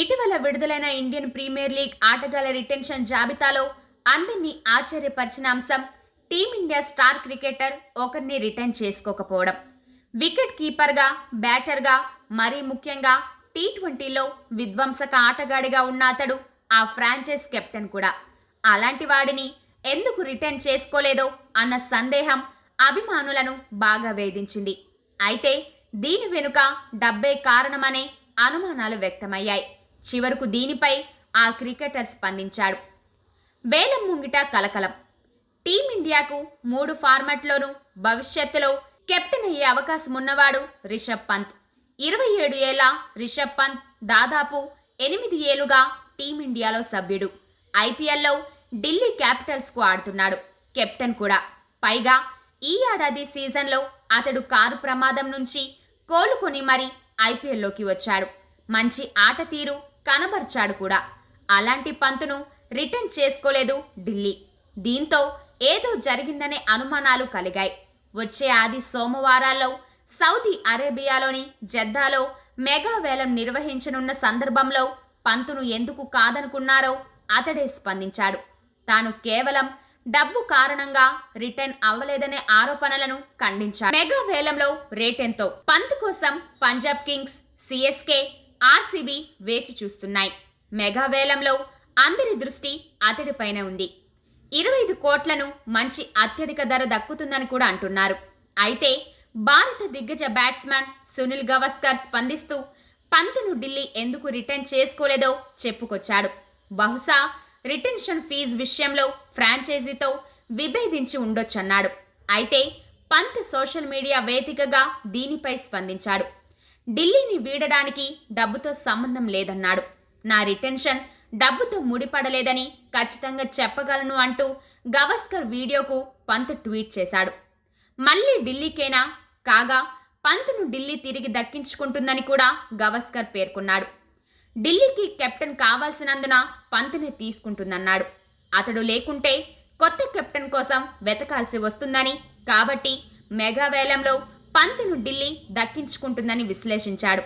ఇటీవల విడుదలైన Indian premier league ఆటగాళ్ళ రిటెన్షన్ జాబితాలో అందరినీ ఆశ్చర్యపరిచిన అంశం టీమిండియా స్టార్ క్రికెటర్ ఒకరిని రిటర్న్ చేసుకోకపోవడం. వికెట్ కీపర్గా బ్యాటర్గా మరీ ముఖ్యంగా టీ ట్వంటీలో విధ్వంసక ఆటగాడిగా ఉన్న అతడు ఆ ఫ్రాంచైజ్ కెప్టెన్ కూడా. అలాంటి వాడిని ఎందుకు రిటర్న్ చేసుకోలేదో అన్న సందేహం అభిమానులను బాగా వేధించింది. అయితే దీని వెనుక డబ్బే కారణమనే అనుమానాలు వ్యక్తమయ్యాయి. చివరకు దీనిపై ఆ క్రికెటర్ స్పందించాడు. వేలం ముంగిట కలకలం. టీమిండియాకు మూడు ఫార్మాట్లోనూ భవిష్యత్తులో కెప్టెన్ అయ్యే అవకాశం ఉన్నవాడు రిషబ్ పంత్. ఇరవై ఏడు ఏళ్ళ రిషబ్ పంత్ దాదాపు ఎనిమిది ఏళ్ళుగా టీమిండియాలో సభ్యుడు. ఐపీఎల్లో ఢిల్లీ క్యాపిటల్స్కు ఆడుతున్నాడు. కెప్టెన్ కూడా. పైగా ఈ ఏడాది సీజన్లో అతడు కారు ప్రమాదం నుంచి కోలుకొని మరి ఐపీఎల్లోకి వచ్చాడు. మంచి ఆట తీరు కనబర్చాడు కూడా. అలాంటి పంతును రిటర్న్ చేసుకోలేదు ఢిల్లీ. దీంతో ఏదో జరిగిందనే అనుమానాలు కలిగాయి. వచ్చే ఆది సోమవారాల్లో సౌదీ అరేబియాలోని జద్దాలో మెగా వేలం నిర్వహించనున్న సందర్భంలో పంతును ఎందుకు కాదనుకున్నారో అతడే స్పందించాడు. తాను కేవలం డబ్బు కారణంగా రిటర్న్ అవ్వలేదనే ఆరోపణలను ఖండించాడు. మెగా వేలంలో రేటెంతో పంత్ కోసం పంజాబ్ కింగ్స్ సిఎస్కే ఆర్సీబీ వేచి చూస్తున్నాయి. మెగా వేలంలో అందరి దృష్టి అతడిపైన ఉంది. ఇరవై ఐదు కోట్లను మంచి అత్యధిక ధర దక్కుతుందని కూడా అంటున్నారు. అయితే భారత దిగ్గజ బ్యాట్స్మెన్ సునీల్ గవస్కర్ స్పందిస్తూ పంతును ఢిల్లీ ఎందుకు రిటర్న్ చేసుకోలేదో చెప్పుకొచ్చాడు. బహుశా రిటెన్షన్ ఫీజు విషయంలో ఫ్రాంచైజీతో విభేదించి ఉండొచ్చన్నాడు. అయితే పంత్ సోషల్ మీడియా వేదికగా దీనిపై స్పందించాడు. ఢిల్లీని వీడడానికి డబ్బుతో సంబంధం లేదన్నాడు. నా రిటెన్షన్ డబ్బుతో ముడిపడలేదని ఖచ్చితంగా చెప్పగలను అంటూ గవస్కర్ వీడియోకు పంత్ ట్వీట్ చేశాడు. మళ్ళీ ఢిల్లీకేనా? కాగా పంత్ను ఢిల్లీ తిరిగి దక్కించుకుంటుందని కూడా గవస్కర్ పేర్కొన్నాడు. ఢిల్లీకి కెప్టెన్ కావాల్సినందున పంత్ని తీసుకుంటుందన్నాడు. అతడు లేకుంటే కొత్త కెప్టెన్ కోసం వెతకాల్సి వస్తుందని కాబట్టి మెగా వేలంలో పంత్ను ఢిల్లీ దక్కించుకుంటుందని విశ్లేషించాడు.